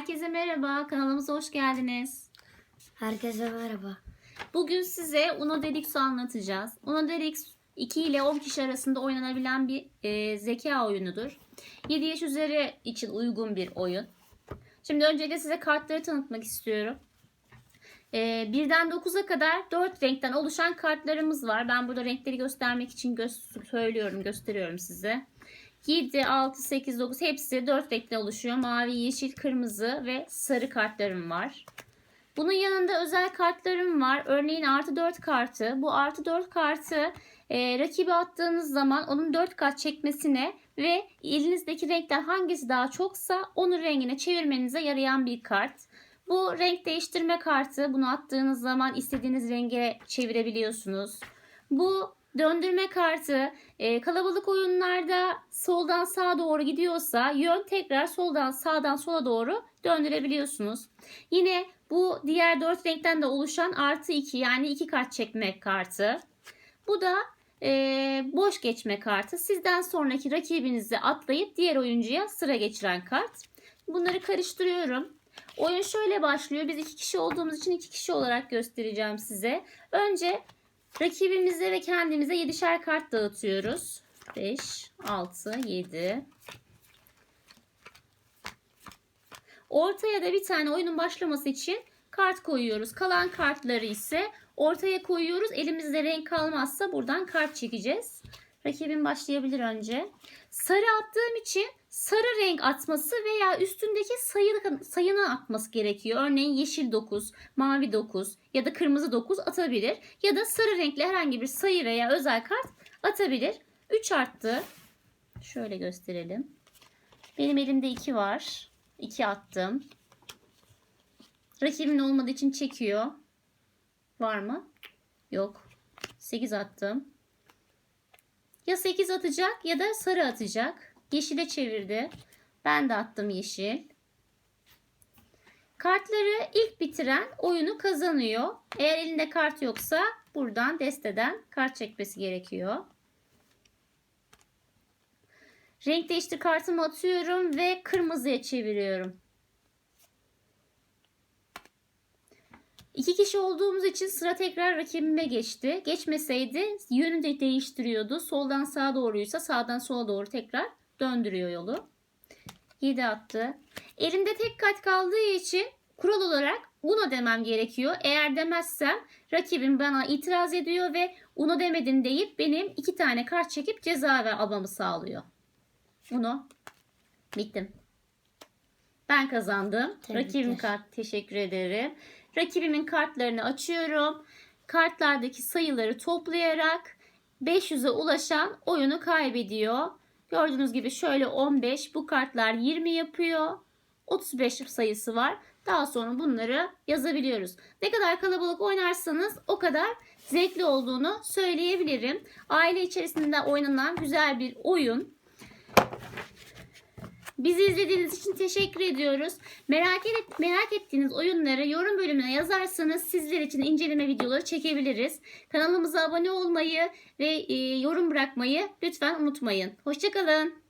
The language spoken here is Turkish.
Herkese merhaba, kanalımıza hoş geldiniz. Herkese merhaba. Bugün size Uno Deluxe anlatacağız. Uno Deluxe 2 ile 10 kişi arasında oynanabilen bir e, zeka oyunudur. 7 yaş üzeri için uygun bir oyun. Şimdi öncelikle size kartları tanıtmak istiyorum. E, birden 9'a kadar 4 renkten oluşan kartlarımız var. Ben burada renkleri göstermek için gö- söylüyorum, gösteriyorum size. 7, 6, 8, 9 hepsi 4 renkten oluşuyor. Mavi, yeşil, kırmızı ve sarı kartlarım var. Bunun yanında özel kartlarım var. Örneğin artı 4 kartı. Bu artı 4 kartı e, rakibe attığınız zaman onun 4 kat çekmesine ve elinizdeki renkler hangisi daha çoksa onun rengine çevirmenize yarayan bir kart. Bu renk değiştirme kartı. Bunu attığınız zaman istediğiniz renge çevirebiliyorsunuz. Bu döndürme kartı e, kalabalık oyunlarda soldan sağa doğru gidiyorsa yön tekrar soldan sağdan sola doğru döndürebiliyorsunuz. Yine bu diğer dört renkten de oluşan artı 2 yani iki kart çekme kartı. Bu da e, boş geçme kartı. Sizden sonraki rakibinizi atlayıp diğer oyuncuya sıra geçiren kart. Bunları karıştırıyorum. Oyun şöyle başlıyor. Biz iki kişi olduğumuz için iki kişi olarak göstereceğim size. Önce rakibimize ve kendimize 7'şer kart dağıtıyoruz. 5, 6, 7. Ortaya da bir tane oyunun başlaması için kart koyuyoruz. Kalan kartları ise ortaya koyuyoruz. Elimizde renk kalmazsa buradan kart çekeceğiz. Rakibim başlayabilir önce. Sarı attığım için sarı renk atması veya üstündeki sayı, sayını atması gerekiyor. Örneğin yeşil 9, mavi 9 ya da kırmızı 9 atabilir. Ya da sarı renkli herhangi bir sayı veya özel kart atabilir. 3 arttı. Şöyle gösterelim. Benim elimde 2 var. 2 attım. Rakibimin olmadığı için çekiyor. Var mı? Yok. 8 attım. Ya 8 atacak ya da sarı atacak. Yeşile çevirdi. Ben de attım yeşil. Kartları ilk bitiren oyunu kazanıyor. Eğer elinde kart yoksa buradan desteden kart çekmesi gerekiyor. Renk değiştir kartımı atıyorum ve kırmızıya çeviriyorum. İki kişi olduğumuz için sıra tekrar rakibime geçti. Geçmeseydi yönü de değiştiriyordu. Soldan sağa doğruysa sağdan sola doğru tekrar döndürüyor yolu. 7 attı. Elimde tek kat kaldığı için kural olarak Uno demem gerekiyor. Eğer demezsem rakibim bana itiraz ediyor ve Uno demedin deyip benim iki tane kart çekip ceza ve almamı sağlıyor. Uno. Bittim. Ben kazandım. Tebrikler. Rakibim kart teşekkür ederim. Rakibimin kartlarını açıyorum. Kartlardaki sayıları toplayarak 500'e ulaşan oyunu kaybediyor. Gördüğünüz gibi şöyle 15 bu kartlar 20 yapıyor. 35 sayısı var. Daha sonra bunları yazabiliyoruz. Ne kadar kalabalık oynarsanız o kadar zevkli olduğunu söyleyebilirim. Aile içerisinde oynanan güzel bir oyun. Bizi izlediğiniz için teşekkür ediyoruz. Merak, et, merak ettiğiniz oyunları yorum bölümüne yazarsanız sizler için inceleme videoları çekebiliriz. Kanalımıza abone olmayı ve e, yorum bırakmayı lütfen unutmayın. Hoşçakalın.